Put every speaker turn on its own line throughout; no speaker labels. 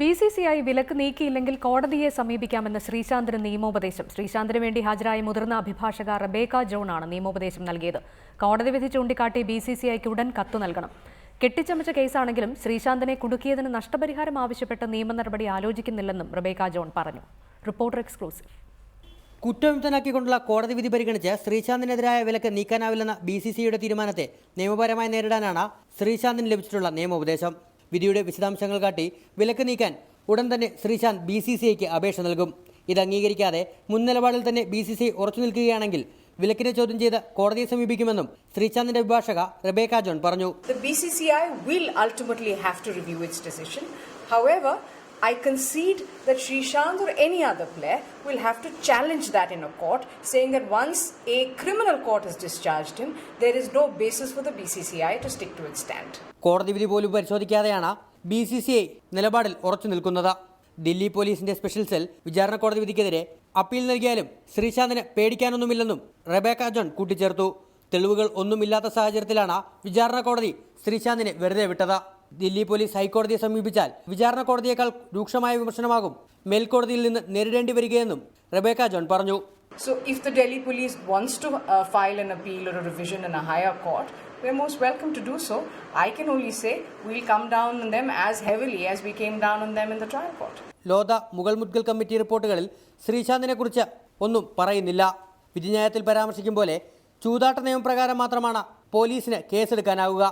B C C I വിലക്ക് നീക്കിയില്ലെങ്കിൽ കോടതിയെ സമീപിക്കാമെന്ന ശ്രീശാന്തിന് നിയമോപദേശം. ശ്രീശാന്തിന് വേണ്ടി ഹാജരായ മുതിർന്ന അഭിഭാഷക റബേക്ക ജോൺ ആണ് നിയമോപദേശം നൽകിയത്. കോടതി വിധി ചൂണ്ടിക്കാട്ടി ബി സി സി ഐക്ക് ഉടൻ കത്ത് നൽകണം. കെട്ടിച്ചമച്ച കേസാണെങ്കിലും ശ്രീശാന്തിനെ കുടുക്കിയതിന് നഷ്ടപരിഹാരം ആവശ്യപ്പെട്ട് നിയമ നടപടി ആലോചിക്കുന്നില്ലെന്നും റബേക്ക ജോൺ പറഞ്ഞു. Reporter exclusive.
കുറ്റവിമുക്തനാക്കിക്കൊണ്ടുള്ള കോടതി വിധി പരിഗണിച്ച് ശ്രീശാന്തിനെതിരായ വിലക്ക് നീക്കാനാവില്ലെന്ന ബി സി സിയുടെ തീരുമാനത്തെ നിയമപരമായി നേരിടാനാണ് ശ്രീശാന്തിന് ലഭിച്ചിട്ടുള്ള നിയമോപദേശം. വിധിയുടെ വിശദാംശങ്ങൾ കാട്ടി വിലക്ക് നീക്കാൻ ഉടൻ തന്നെ ശ്രീശാന്ത് ബി സി സി ഐക്ക് അപേക്ഷ നൽകും ഇത് അംഗീകരിക്കാതെ മുൻ നിലപാടിൽ തന്നെ ബി സി സി ഉറച്ചു നിൽക്കുകയാണെങ്കിൽ വിലക്കിനെ ചോദ്യം ചെയ്ത് കോടതിയെ സമീപിക്കുമെന്നും ശ്രീശാന്തിന്റെ അഭിഭാഷക റബേക്ക ജോൺ പറഞ്ഞു
The BCCI will ultimately have to review its decision. However, I concede that Srishant or any other player will have to challenge that in a court, saying that once a criminal court has discharged him, there is no basis for the BCCI to stick to its stand.
കോടതി വിധി പോലും പരിശോധിക്കാതെയാണ് B C C I നിലപാടിൽ ഉറച്ചു നിൽക്കുന്നത് ദില്ലി പോലീസിന്റെ special cell വിചാരണ കോടതി വിധിക്കെതിരെ അപ്പീൽ നൽകിയാലും ശ്രീശാന്തിന് പേടിക്കാനൊന്നുമില്ലെന്നും റബേക്ക ജോൺ കൂട്ടിച്ചേർത്തു തെളിവുകൾ ഒന്നുമില്ലാത്ത സാഹചര്യത്തിലാണ് വിചാരണ കോടതി ശ്രീശാന്തിനെ വെറുതെ വിട്ടത് ദില്ലി പോലീസ് ഹൈക്കോടതിയെ സമീപിച്ചാൽ വിചാരണ കോടതിയേക്കാൾ രൂക്ഷമായ വിമർശനമാകും മേൽക്കോടതിയിൽ നിന്ന് നേരിടേണ്ടി വരികയെന്നും റബേക്ക ജോൺ പറഞ്ഞു
So, if the Delhi police wants to uh, file an appeal or a revision in a higher court, we're most welcome to do so. I can only say we'll come down on them as heavily as we came down on them in the trial court.
Lodha Mudgal Mudgal committee റിപ്പോർട്ടുകളിൽ ശ്രീശാന്തിനെ കുറിച്ച് ഒന്നും പറയുന്നില്ല വിധിന്യായത്തിൽ പരാമർശിക്കും പോലെ ചൂതാട്ട നിയമപ്രകാരം മാത്രമാണ് പോലീസിന് കേസെടുക്കാനാവുക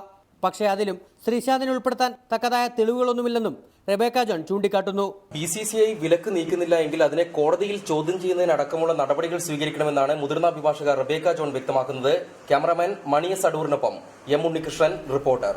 പക്ഷേ അതിലും ശ്രീശാന്തിനെ ഉൾപ്പെടുത്താൻ തക്കതായ തെളിവുകളൊന്നുമില്ലെന്നും റെബേക്ക ജോൺ ചൂണ്ടിക്കാട്ടുന്നു.
ബി സി സി ഐ വിലക്ക് നീക്കുന്നില്ല എങ്കിൽ അതിനെ കോടതിയിൽ ചോദ്യം ചെയ്യുന്നതിനടക്കമുള്ള നടപടികൾ സ്വീകരിക്കണമെന്നാണ് മുതിർന്ന അഭിഭാഷക റബേക്ക ജോൺ വ്യക്തമാക്കുന്നത്. ക്യാമറാമാൻ മണിയസ് അടൂറിനൊപ്പം എം ഉണ്ണികൃഷ്ണൻ റിപ്പോർട്ടർ.